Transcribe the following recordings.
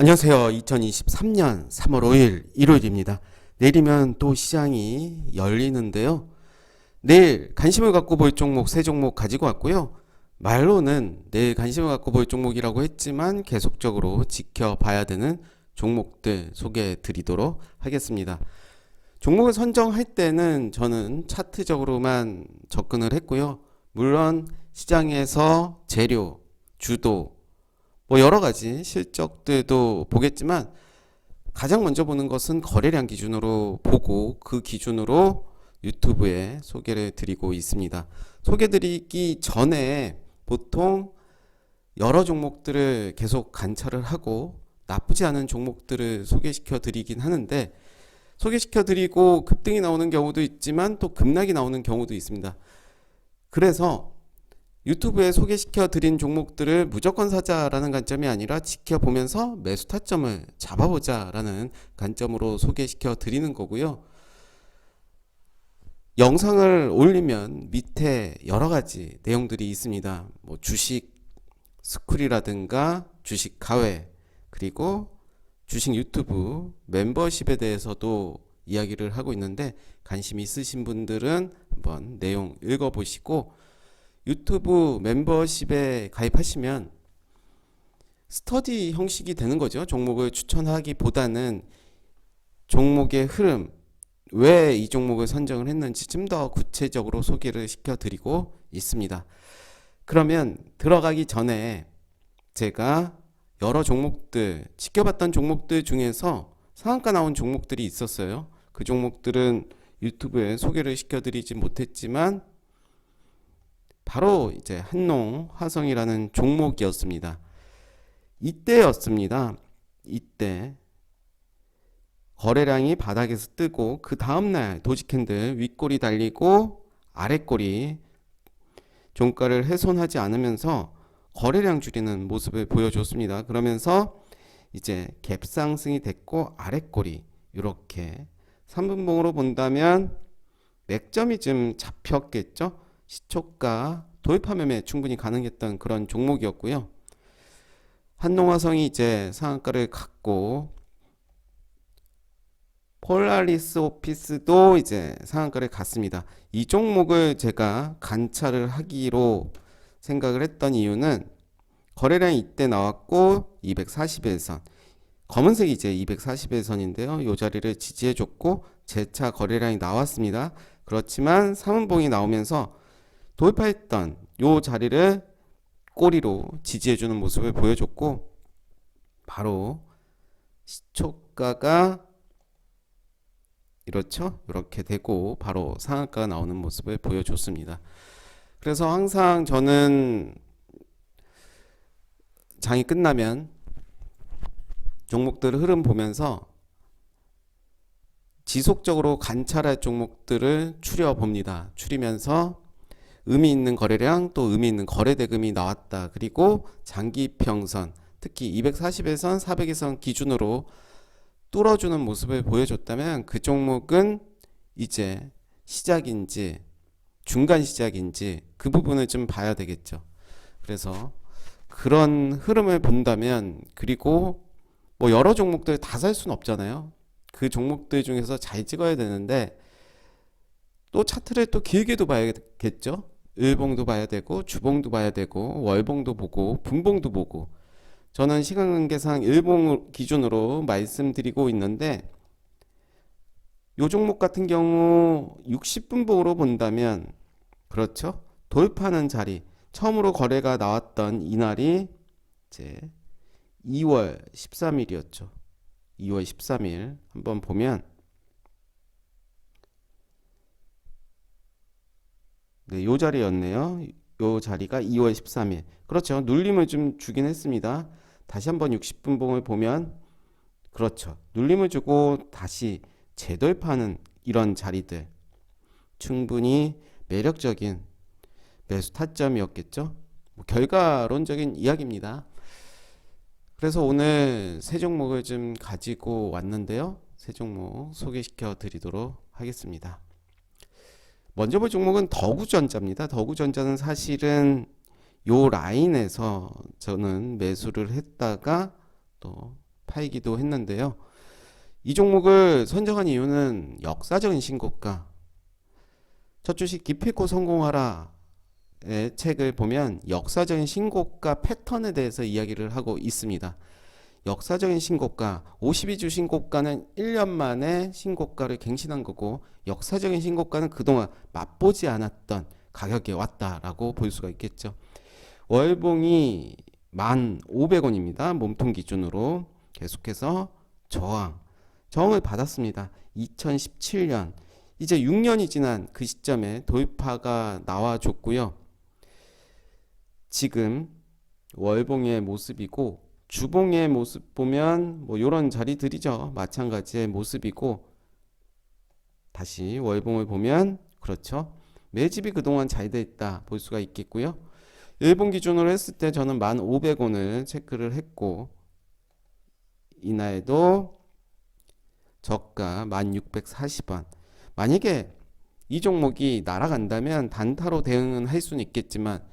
안녕하세요. 2023년 3월 5일 일요일입니다. 내일이면 또 시장이 열리는데요. 내일 관심을 갖고 볼 종목 세 종목 가지고 왔고요. 말로는 내일 관심을 갖고 볼 종목이라고 했지만 계속적으로 지켜봐야 되는 종목들 소개해 드리도록 하겠습니다. 종목을 선정할 때는 저는 차트적으로만 접근을 했고요. 물론 시장에서 재료, 주도, 뭐 여러 가지 실적들도 보겠지만 가장 먼저 보는 것은 거래량 기준으로 보고 그 기준으로 유튜브에 소개를 드리고 있습니다. 소개 드리기 전에 보통 여러 종목들을 계속 관찰을 하고 나쁘지 않은 종목들을 소개시켜 드리긴 하는데 소개시켜 드리고 급등이 나오는 경우도 있지만 또 급락이 나오는 경우도 있습니다. 그래서 유튜브에 소개시켜 드린 종목들을 무조건 사자라는 관점이 아니라 지켜보면서 매수 타점을 잡아보자라는 관점으로 소개시켜 드리는 거고요. 영상을 올리면 밑에 여러 가지 내용들이 있습니다. 뭐 주식 스쿨이라든가 주식 가외 그리고 주식 유튜브 멤버십에 대해서도 이야기를 하고 있는데 관심 있으신 분들은 한번 내용 읽어보시고 유튜브 멤버십에 가입하시면 스터디 형식이 되는 거죠. 종목을 추천하기보다는 종목의 흐름, 왜 이 종목을 선정을 했는지 좀 더 구체적으로 소개를 시켜드리고 있습니다. 그러면 들어가기 전에 제가 여러 종목들, 지켜봤던 종목들 중에서 상한가 나온 종목들이 있었어요. 그 종목들은 유튜브에 소개를 시켜드리지 못했지만 바로 이제 한농 화성이라는 종목이었습니다. 이때였습니다. 이때 거래량이 바닥에서 뜨고 그 다음날 도지캔들 윗골이 달리고 아랫골이 종가를 훼손하지 않으면서 거래량 줄이는 모습을 보여줬습니다. 그러면서 이제 갭 상승이 됐고 아랫골이 이렇게 3분봉으로 본다면 맥점이 좀 잡혔겠죠? 시초가 매매 충분히 가능했던 그런 종목이었고요. 한농화성이 이제 상한가를 갖고 폴라리스 오피스도 이제 상한가를 갔습니다. 이 종목을 제가 관찰을 하기로 생각을 했던 이유는 거래량이 이때 나왔고 241선 검은색이 이제 241선인데요. 이 자리를 지지해 줬고 재차 거래량이 나왔습니다. 그렇지만 3분봉이 나오면서 돌파했던 요 자리를 꼬리로 지지해주는 모습을 보여줬고 바로 시초가가 이렇죠? 이렇게 되고 바로 상한가가 나오는 모습을 보여줬습니다. 그래서 항상 저는 장이 끝나면 종목들 흐름 보면서 지속적으로 관찰할 종목들을 추려 봅니다. 추리면서 의미 있는 거래량 또 의미 있는 거래 대금이 나왔다. 그리고 장기 평선 특히 240에선 400에선 기준으로 뚫어주는 모습을 보여줬다면 그 종목은 이제 시작인지 중간 시작인지 그 부분을 좀 봐야 되겠죠. 그래서 그런 흐름을 본다면 그리고 뭐 여러 종목들 다 살 수는 없잖아요. 그 종목들 중에서 잘 찍어야 되는데 또 차트를 또 길게도 봐야겠죠. 일봉도 봐야 되고 주봉도 봐야 되고 월봉도 보고 분봉도 보고 저는 시간 관계상 일봉 기준으로 말씀드리고 있는데 요 종목 같은 경우 60분 봉으로 본다면 그렇죠. 돌파하는 자리 처음으로 거래가 나왔던 이날이 이제 2월 13일이었죠. 2월 13일 한번 보면 네, 요 자리였네요. 요 자리가 2월 13일. 그렇죠. 눌림을 좀 주긴 했습니다. 다시 한번 60분 봉을 보면 그렇죠. 눌림을 주고 다시 재돌파하는 이런 자리들 충분히 매력적인 매수 타점이었겠죠. 뭐 결과론적인 이야기입니다. 그래서 오늘 세 종목을 좀 가지고 왔는데요. 세 종목 소개시켜 드리도록 하겠습니다. 먼저 볼 종목은 더구전자입니다. 더구전자는 사실은 요 라인에서 저는 매수를 했다가 또 팔기도 했는데요. 이 종목을 선정한 이유는 역사적인 신고가. 첫 주식 기필코 성공하라의 책을 보면 역사적인 신고가 패턴에 대해서 이야기를 하고 있습니다. 역사적인 신고가, 52주 신고가는 1년 만에 신고가를 갱신한 거고 역사적인 신고가는 그동안 맛보지 않았던 가격에 왔다라고 볼 수가 있겠죠. 월봉이 1,500원입니다. 몸통 기준으로 계속해서 저항, 저항을 받았습니다. 2017년 이제 6년이 지난 그 시점에 돌파가 나와줬고요. 지금 월봉의 모습이고 주봉의 모습 보면 뭐 이런 자리들이죠. 마찬가지의 모습이고 다시 월봉을 보면 그렇죠. 매집이 그동안 잘 돼 있다 볼 수가 있겠고요. 일본 기준으로 했을 때 저는 1,500원을 체크를 했고 이날도 저가 1,640원. 만약에 이 종목이 날아간다면 단타로 대응은 할 수는 있겠지만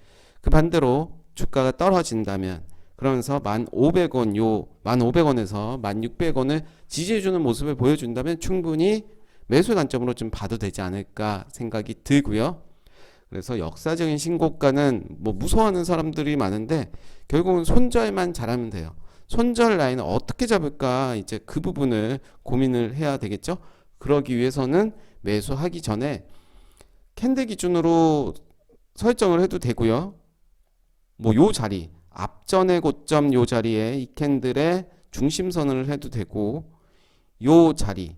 그 반대로 주가가 떨어진다면 그러면서 1,500원 요 1,500원에서 1,600원을 지지해 주는 모습을 보여준다면 충분히 매수 관점으로 좀 봐도 되지 않을까 생각이 들고요. 그래서 역사적인 신고가는 뭐 무서워하는 사람들이 많은데 결국은 손절만 잘하면 돼요. 손절 라인을 어떻게 잡을까 이제 그 부분을 고민을 해야 되겠죠. 그러기 위해서는 매수하기 전에 캔들 기준으로 설정을 해도 되고요. 뭐 요 자리 앞전의 고점 요 자리에 이 캔들의 중심선을 해도 되고 요 자리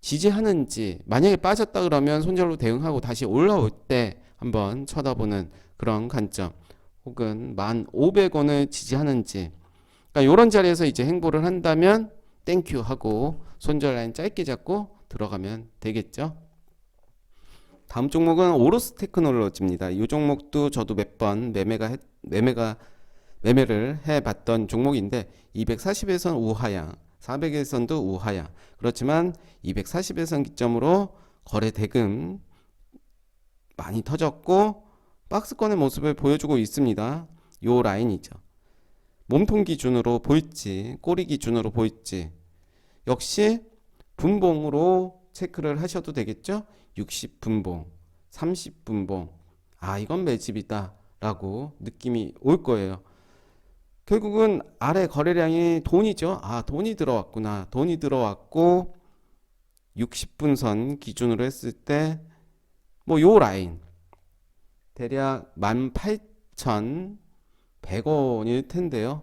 지지하는지 만약에 빠졌다 그러면 손절로 대응하고 다시 올라올 때 한번 쳐다보는 그런 관점 혹은 1,500원을 지지하는지 그러니까 이런 자리에서 이제 행보를 한다면 땡큐 하고 손절 라인 짧게 잡고 들어가면 되겠죠. 다음 종목은 오로스 테크놀로지입니다. 이 종목도 저도 몇 번 매매가 했- 매매가 매매를 해봤던 종목인데 240에선 우하향, 400에선도 우하향. 그렇지만 240에선 기점으로 거래 대금 많이 터졌고 박스권의 모습을 보여주고 있습니다. 요 라인이죠. 몸통 기준으로 보일지 꼬리 기준으로 보일지 역시 분봉으로 체크를 하셔도 되겠죠. 60분봉, 30분봉. 아, 이건 매집이다. 라고 느낌이 올 거예요. 결국은 아래 거래량이 돈이죠. 아, 돈이 들어왔구나. 돈이 들어왔고 60분 선 기준으로 했을 때 뭐 요 라인 대략 18,100원일 텐데요.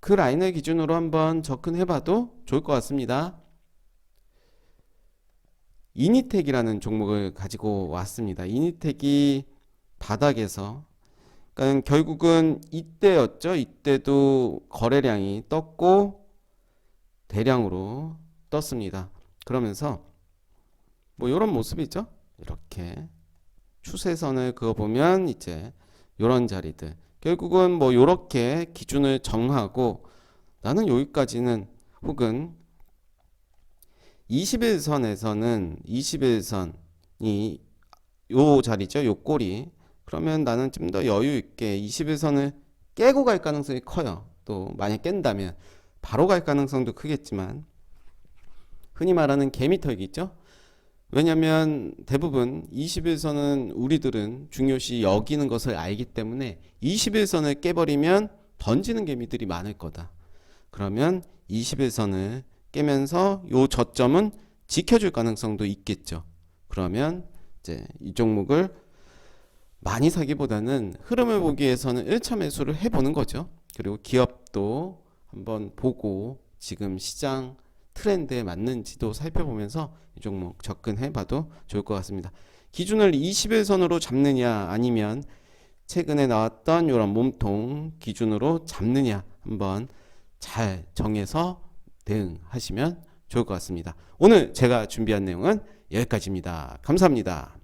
그 라인을 기준으로 한번 접근해 봐도 좋을 것 같습니다. 이니텍이라는 종목을 가지고 왔습니다. 이니텍이 바닥에서 그러니까 결국은 이때였죠. 이때도 거래량이 떴고 대량으로 떴습니다. 그러면서 뭐 이런 모습이죠. 이렇게 추세선을 그어 보면 이제 이런 자리들 결국은 뭐 이렇게 기준을 정하고 나는 여기까지는 혹은 21선에서는 21선이 요 자리죠. 요 꼬리. 그러면 나는 좀 더 여유 있게 21선을 깨고 갈 가능성이 커요. 또 만약 깬다면 바로 갈 가능성도 크겠지만 흔히 말하는 개미털기 있죠. 왜냐하면 대부분 21선은 우리들은 중요시 여기는 것을 알기 때문에 21선을 깨버리면 던지는 개미들이 많을 거다. 그러면 21선을 깨면서 요 저점은 지켜줄 가능성도 있겠죠. 그러면 이제 이 종목을 많이 사기보다는 흐름을 보기 위해서는 1차 매수를 해보는 거죠. 그리고 기업도 한번 보고 지금 시장 트렌드에 맞는지도 살펴보면서 이 종목 접근해봐도 좋을 것 같습니다. 기준을 21선으로 잡느냐 아니면 최근에 나왔던 이런 몸통 기준으로 잡느냐 한번 잘 정해서 대응하시면 좋을 것 같습니다. 오늘 제가 준비한 내용은 여기까지입니다. 감사합니다.